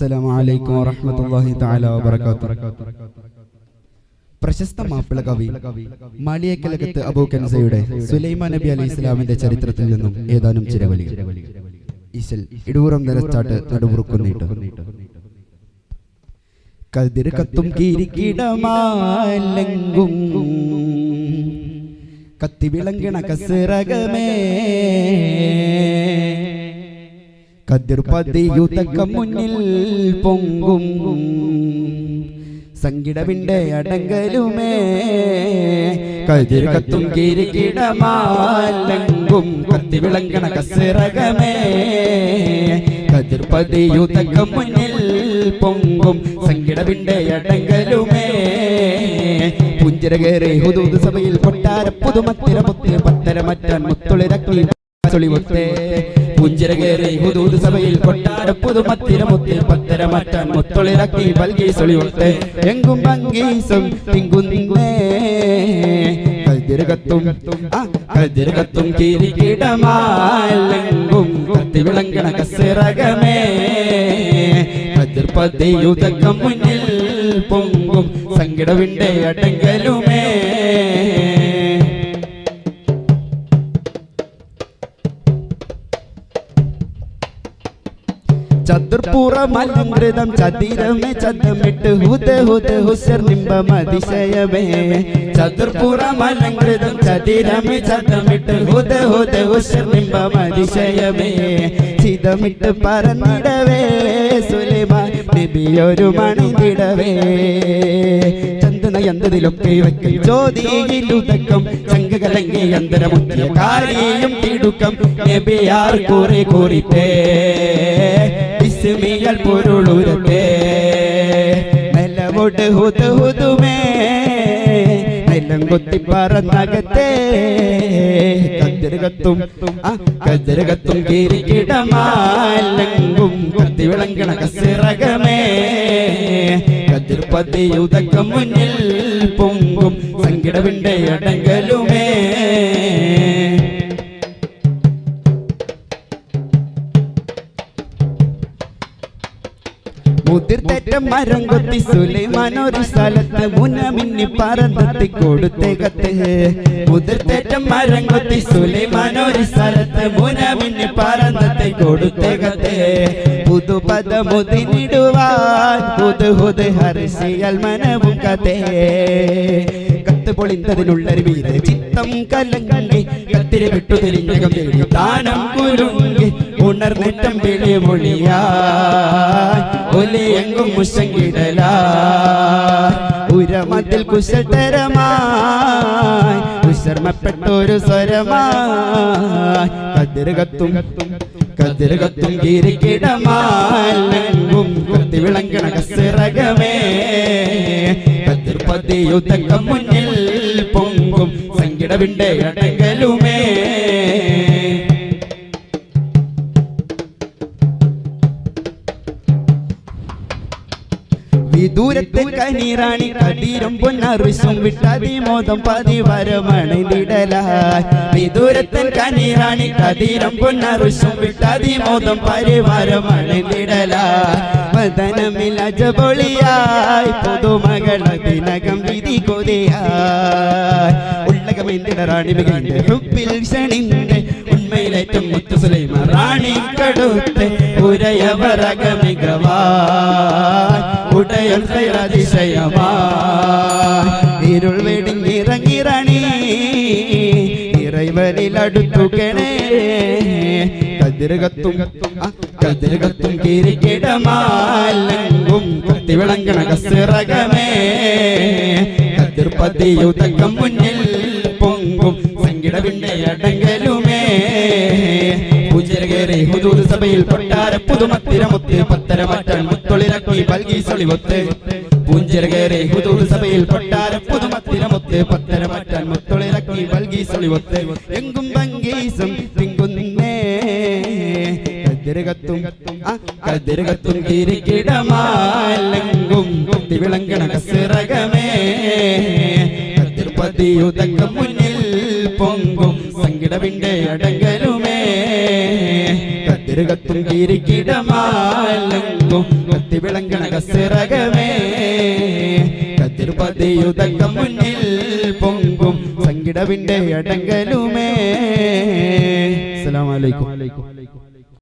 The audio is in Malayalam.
അസ്സലാമു അലൈക്കും വറഹ്മത്തുള്ളാഹി തആല വബറകാതുഹു. പ്രശസ്ത മാപ്പിള കവി മാളിയേക്കലകത്ത് അബൂ കൻസയുടെ സുലൈമാൻ നബി അലൈഹി ഇസ്ലാമിന്റെ ചരിത്രത്തിൽ നിന്നും ഏതാനും ചിരവലി ഈശൽ ഇടൂറം നിലച്ചാട്ട് നടുമുറുക്കുന്നിട്ട് കതിർ കത്തും കീരിക്കിടമാലെങ്കും കത്തി വിളങ്ങണ കസിറകമേ കതിർ പതിയുതക്ക മുന്നിൽ പൊങ്കും. സങ്കിടവിന്റെ അടങ്കലുമേ. കതിർ കത്തും കിരികിടമാലങ്കും കത്തി വിളങ്ങണ കസിറകമേ. കതിർ പതിയുതക്ക മുന്നിൽ പൊങ്കും. സങ്കിടവിന്റെ അടങ്കലുമേ. പുഞ്ചിരകേറെ ഹുദൂദ് സഭയിൽ കൊട്ടാര പുതുമത്തിര മുത്ത് പത്തര മറ്റാൻ മുത്തുളിരക്കി ചൊളിവത്തെ പുഞ്ചിരകേറെ ഹുദൂദ് സഭയിൽ കൊട്ടാര പുതുമത്തിര മുത്ത് പത്തര മുത്തുളിരക്കി ബൽകി ചൊളിവത്തെ എങ്കും ഭംഗീസം തിങ്കുന്നേ. കതിരകത്തും കസിറകമേ. കതിർപ്പതയുതക്കം മുന്നിൽ പൊങ്കും സങ്കടവിന്റെ ചതമിട്ട് ഹുദ ഹുദ ഹുസർ നിമ്പം അതിശയമേ. ചതുർപ്പുറമലങ്കൃതം ചതിരമേ ചതമിട്ട് ഹുത ഹുത അതിശയമേ. ചിതമിട്ട് പറന്നിടവേ സുലൈമാൻ നബിയൊരു മണിതിടവേ. ചന്ദനയന്തതിലൊക്കെ ജ്യോതിയിലുതക്കം ചങ്കകലങ്ങി യന്ത്രമുറ്റിയ കാരിയും തിടുക്കം. നബിയാർ കുറെ കുറിത്തേ. വിസ്മിയൽ പൊരുളുരത്തെ. നിലവോട് ഹുദ് ഹുദുമേ. നിലം കൊത്തി പറന്നകത്തേ. കതിരകത്തും കീരിക്കിടമാലെങ്കും കത്തി വിളങ്ങണ കസിറകമേ. കതിർപ്പതിയുതക്കം മുന്നിൽ പൊങ്കും അടങ്കലുമേ മുതിർത്തേറ്റം മരം കൊത്തി സ്ഥലത്ത് മുനമിന്നി പറന്നെത്തി കൊടുത്തേകത്ത് മുതിർത്തേറ്റം മരം കൊത്തി സ്ഥലത്ത് മുനമിന്നി പറന്നെത്തി കൊടുത്തേകത്ത് പുതുപദ മുതിനിടുവാൻ പുതു ഹുത് ഹർഷിയൽ മനവും കഥേ. കത്ത് പൊളിന്തതിനുള്ളൊരു വീര ചിത്തം കലങ്ങി കത്തിരി വിട്ടു തിരിഞ്ഞകം തേടി താനം കുരുങ്ങി ഉണർന്നിട്ടം വിളി മൊഴിയാ ഒലിയെങ്കും മുഷങ്കിടല ഉരമത്തിൽ കുശതരമായി ഉശർമ്മപ്പെട്ടൊരു സ്വരമായി. കതിരകത്തും കതിരകത്തും കീരിക്കിടമാലും കത്തി വിളങ്ങണ കസിറകമേ. കതിർപ്പതിയുതക്കം മുന്നിൽ സങ്കിടവിന്റെ ഇടങ്കലുമേ വിദൂരത്തെ കനീറാണി കടീരം പൊന്നറിസും വിട്ടതി മോദം പതിവരമണിതിടലായി വിദൂരത്തെ കനീറാണി കടീരം പൊന്നറിസും വിട്ടതി മോദം പരിവാരമണിതിടലായി വദനമിൽ അജപൊളിയായി പുതുമകളതിനകം വിധി കൊതിയായി ഉള്ളകമെന്തിടറാണി മികന്റെ ഹുപ്പിൽ ക്ഷണിന്റെ ഉണ്മയിലേറ്റം മുത്തു സുലൈമ റാണി കടുത്ത് ഉരയവരക മികവായി ഉടയൽ അതിശയമായി ഇരുൾ വെടിഞ്ഞിറങ്ങിറണി ഇറൈവരിൽ അടുത്തുകണേ കതിരകത്തും കതിരകത്തും കീരിക്കിടമാലെങ്കും കുത്തി വിളങ്ങണ കസിറകമേ. കതിർപ്പതിയുതക്കം മുന്നിൽ സങ്കിടവിന്റെ അടങ്കലുമേ ഹുദൂർ സഭയിൽ പട്ടാര പത്തര കസിറകമേ. കതിർപ്പതിയുതക്കം മുന്നിൽ സങ്കിടവിന്റെ അടങ്കലുമേ കത്തിരുകത്തും കീരിക്കിടമാലെങ്കും കത്തി വിളങ്ങണ കസിറകമേ. കതിർപതിയുതക്കം മുന്നിൽ പൊങ്കും സംഗിടവിന്റെ അടങ്കലുമേ അസ്സലാമു അലൈക്കും.